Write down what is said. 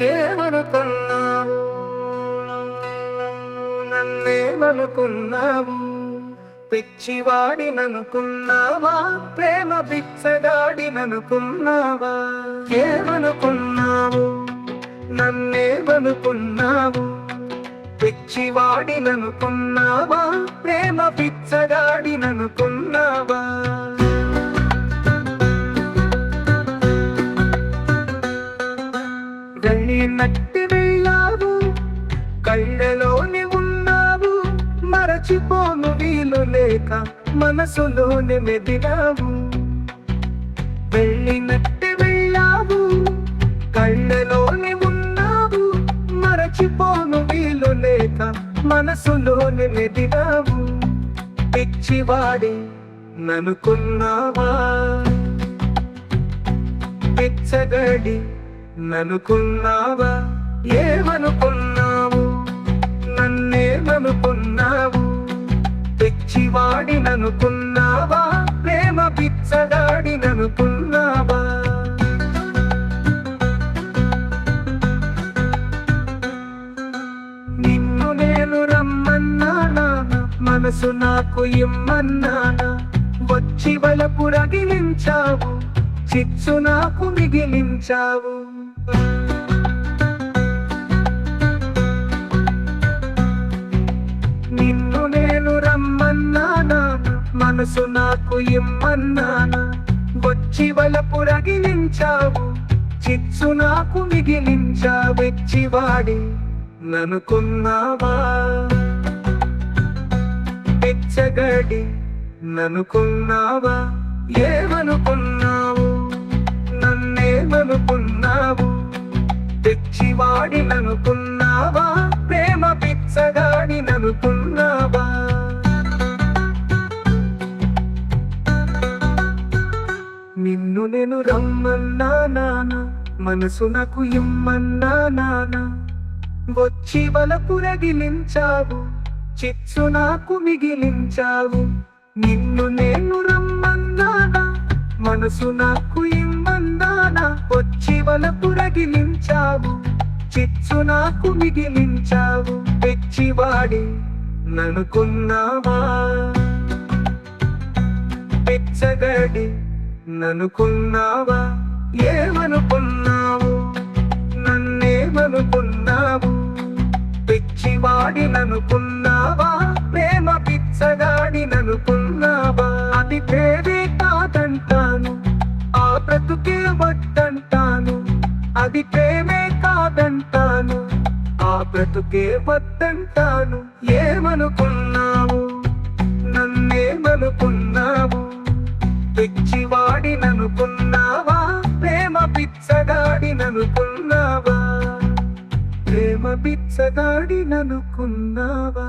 ఏమనుకున్నావు నన్నేమనుకున్నావు? పిచ్చివాడిననుకున్నావా? ప్రేమ బిచ్చగాడిననుకున్నావా ఏమనుకున్నావు? నన్నేమనుకున్నావు? పిచ్చివాడిననుకున్నావా? ప్రేమ పిచ్చగాడిననుకున్నావా కట్టి వెళ్ళావు. కళ్ళలోని ఉన్నావు. మరచిపోను వీలు లేక మనసులోని మెదిలావు. వెళ్ళినట్టి వెళ్ళావు. కళ్ళలోని ఉన్నావు. మరచిపోను వీలు లేక మనసులోని మెదిలావు. పిచ్చివాడి ననుకున్నావా? పిచ్చగడి ననుకున్నావా? ఏమనుకున్నావు? నన్నేమనుకున్నావు? పిచ్చివాడి ననుకున్నావా ప్రేమ పిచ్చగాడి ననుకున్నావా నిన్ను నేను రమ్మన్నానా? మనసు నాకు ఇమ్మన్నానా? వచ్చి వలపు రగిలించావు? చిచ్చు నాకు మిగిలించావు. నిన్ను నేను రమ్మన్నానా? మనసు నాకు ఇమ్మన్నానా? వచ్చి వలపు రగిలించావు. చిచ్చు నాకు మిగిలించావెచ్చివాడి ననుకున్నావా? పిచ్చగడి ననుకున్నావా? ఏమనుకున్నావు? ప్రేమనుకున్నావు? తెచ్చి వాడిననుకున్నావా ప్రేమ పిచ్చగాడిననుకున్నావా? నిన్ను నేను రమ్మన్నా నానా మనసు నాకు ఇమ్మన్నా నానా. వచ్చి వలపు రగిలించావు చిచ్చు నాకు మిగిలించావు. నిన్ను నేను రమ్మన్నానా మనసు నాకు వచ్చి చిచ్చు నాకు మిగిలించావు. పెచ్చివాడి ననుకున్నావా? పిచ్చగడి ననుకున్నావా? ఏమనుకున్నా అది ప్రేమే కాదంటాను. ఆ బ్రతుకే వద్దంటాను. ఏమనుకున్నావు? నన్నేమనుకున్నావు? పిచ్చివాడి ననుకున్నావా ప్రేమ పిచ్చగాడి ననుకున్నావా ప్రేమ పిచ్చగాడి ననుకున్నావా